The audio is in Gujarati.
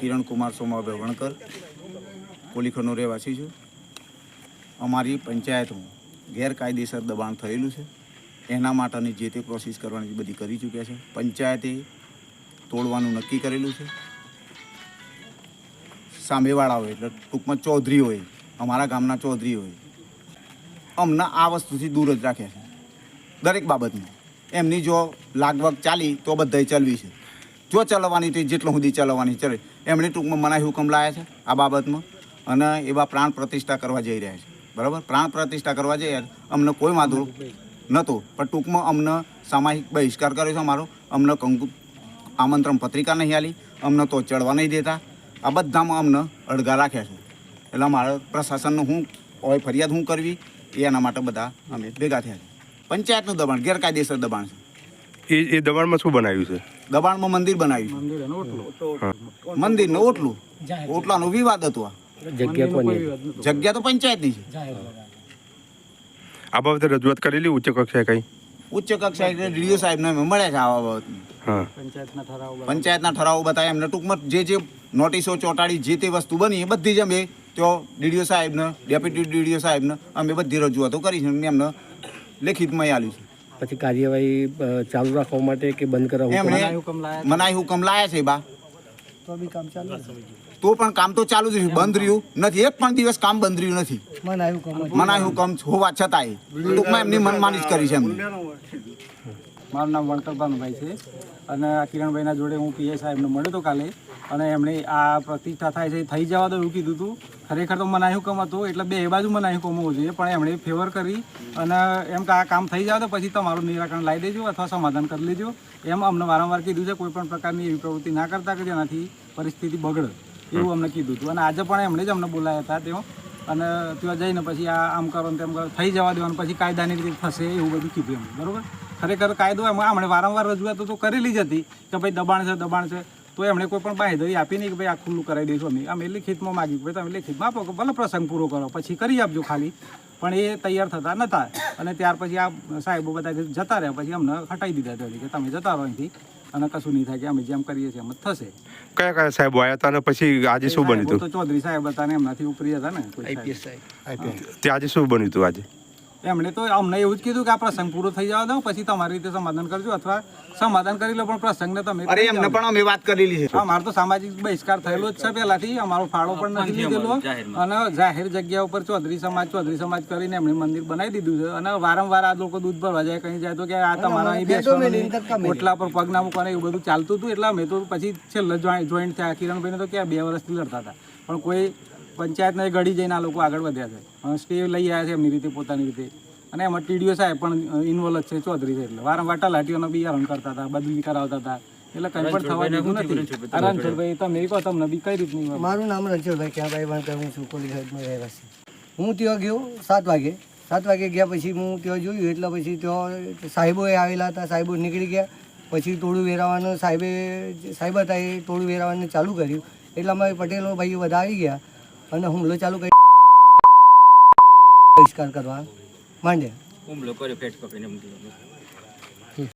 કિરણ કુમાર સોમાભાઈ વણકર. કોલીખરનો રહેવાસી છું. અમારી પંચાયતમાં ગેરકાયદેસર દબાણ થયેલું છે. એના માટેની જે તે પ્રોસેસ કરવાની બધી કરી ચૂક્યા છે. પંચાયતે તોડવાનું નક્કી કરેલું છે. સામેવાળા હોય એટલે ટૂંકમાં ચૌધરી હોય અમારા ગામના ચૌધરી હોય અમને આ વસ્તુથી દૂર જ રાખ્યા છે. દરેક બાબતમાં. એમની જો લાગવગ ચાલી તો બધાય ચલવી છે. જો ચલાવવાની તો જેટલું સુધી ચલાવવાની ચલે. એમણે ટૂંકમાં મનાઈ હુકમ લાયા છે આ બાબતમાં. અને એવા પ્રાણ પ્રતિષ્ઠા કરવા જઈ રહ્યા છે. બરાબર? પ્રાણ પ્રતિષ્ઠા કરવા જઈ અમને કોઈ વાંધો નહોતો પણ ટૂંકમાં અમને સામાયિક બહિષ્કાર કર્યો છે અમારો. અમને કંકુ આમંત્રણ પત્રિકા નહીં આલી. અમને તો ચડવા નહીં દેતા. આ બધામાં અમને અડગા રાખ્યા છે. એટલે મારે પ્રશાસનનું હું હોય ફરિયાદ હું કરવી. એના માટે બધા અમે ભેગા થયા છે. પંચાયતનું દબાણ, ગેરકાયદેસર દબાણ છે. એ એ દબાણમાં શું બનાવ્યું છે? દબાણમાં મંદિર બનાવ્યું. મંદિર ને ઓટલું. ઓટલાનો વિવાદ હતો જગ્યા કોની જગ્યા તો પંચાયતની છે. આ બાબતે રજૂઆત કરેલી ઉચ્ચ કક્ષાએ કઈ? ઉચ્ચ કક્ષાએ ડીડીઓ સાહેબને અમે મળ્યા છે આવા બાબત પંચાયતના ઠરાવો બતાવ્યા એમને ટૂંકમાં જે જે નોટિસો ચોંટાડી જે તે વસ્તુ બની એ બધી જ અમે તો ડીડીઓ સાહેબને ડેપ્યુટી ડીડીઓ સાહેબને અમે બધી રજૂઆતો કરી છે એમને લેખિતમાં આલ્યું છે. પછી કાર્યવાહી ચાલુ રાખવા માટે કે બંધ કરવા મનાઈ હુકમ લાયા છે બા. તો પણ કામ તો ચાલુ જ રહ્યું. બંધ રહ્યું નથી. એક પણ દિવસ કામ બંધ રહ્યું નથી. મનાય હુકમ હોવા છતાંય. ટૂંકમાં એમની મનમાની જ કરી છે એમની મારું નામ વણકરભાનુભાઈ છે. અને આ કિરણભાઈના જોડે હું પીએ સાહેબને મળ્યો હતો કાલે. અને એમણે આ પ્રતિષ્ઠા થાય છે એ થઈ જવા દો એવું કીધું હતું ખરેખર તો મનાય હુકમ હતો એટલે બે બાજુ મનાય હુકમ હોવું જોઈએ. પણ એમણે ફેવર કરી. અને એમ કે આ કામ થઈ જાવ તો પછી તમારું નિરાકરણ લાવી દેજો અથવા સમાધાન કરી લેજો. એમ અમને વારંવાર કીધું છે કોઈ પણ પ્રકારની એવી પ્રવૃત્તિ ના કરતા કે જેનાથી પરિસ્થિતિ બગડે. એવું અમને કીધું હતું અને આજે પણ એમણે જ અમને બોલાયા હતા તેઓ. અને ત્યાં જઈને પછી આ આમ કરો ને તેમ કરો, થઈ જવા દેવાનું પછી કાયદાની રીતે થશે એવું બધું કીધું એમ બરાબર? ખરેખર કાયદો એમ આપણે વારંવાર રજૂઆતો તો કરેલી જ હતી કે ભાઈ દબાણ છે દબાણ છે. તો એમણે કોઈ પણ બાંહેધરી આપી નહીં કે ભાઈ આ ખુલ્લું કરાવી દઈશું અમે. અમે લેખિતમાં માગ્યું કે ભાઈ તમે લેખિતમાં આપો કે ભલે પ્રસંગ પૂરો કરો, પછી કરી આપજો ખાલી. પણ એ તૈયાર થતા નહોતા અને ત્યાર પછી આ સાહેબો બધા જતા રહ્યા. પછી અમને હટાવી દીધા ત્યાંથી કે તમે જતા રહો અહીંથી. અને કશું નહીં થાય કે અમે જેમ કરીએ છીએ એમ જ થશે. કયા કયા સાહેબો આવ્યા હતા અને પછી આજે શું બન્યું હતું? ચૌધરી સાહેબ હતા ને એમનાથી ઉપરી હતા ને આઈપીએસ સાહેબ. ત્યાં આજે શું બન્યું હતું આજે? એમણે તો અમને એવું જ કીધું કે આ પ્રસંગ પૂરો થઈ જવા દો પછી તમારી રીતે સમાધાન કરજો અથવા સમાધાન કરી લો પણ પ્રસંગને તમે અરે એમને પણ અમે વાત કરેલી છે. અમારો તો સામાજિક બહિષ્કાર થયેલો જ છે પહેલાથી અમારો ફાળો પણ નથી લીધેલો. અને જાહેર જગ્યા ઉપર ચૌધરી સમાજ ચૌધરી સમાજ કરીને એમણે મંદિર બનાવી દીધું છે. અને વારંવાર આ લોકો દૂધ ભરવા જાય કઈ જાય તો કે આ તમારા અહીં બેસવાનું ઓટલા પર પગ ના મૂકવાના એવું બધું ચાલતું હતું. એટલે અમે તો પછી છેલ્લે જોઈન્ટ થયા. કિરણભાઈને તો ક્યાં બે વર્ષથી લડતા હતા. પણ કોઈ પંચાયતને ઘડી જઈને આ લોકો આગળ વધ્યા છે. સ્ટે લઈ આવ્યા છે એમની રીતે પોતાની રીતે. અને એમાં ટીડીઓ સાહેબ પણ ઇન્વોલ્વ જ છે ચૌધરી છે એટલે. વારંવાર તલાટીઓનો બી હેરાન કરતા હતા બદલી કરાવતા હતા. એટલે કંઈ પણ થવા દીધું નથી. રણછોડભાઈ તમે કહો તમને બી કઈ રીતની મારું નામ રણછોડભાઈ ક્યાંભાઈ વણકર હું છું કોલી સાહેબનો રહેવાસી. હું ત્યાં ગયો સાત વાગે. સાત વાગે ગયા પછી હું ત્યાં જોયું એટલે પછી ત્યાં સાહેબોએ આવેલા હતા સાહેબો નીકળી ગયા. પછી ટોળું વેરાવાનું સાહેબે સાહેબ હતા એ ટોળું વેરાવાનું ચાલુ કર્યું. એટલે અમારે પટેલો ભાઈઓ બધા આવી ગયા. અને હુમલો ચાલુ કરી બહિષ્કાર કરવા. માંડે. હુમલો કર્યો પેટ કપીને મૂકી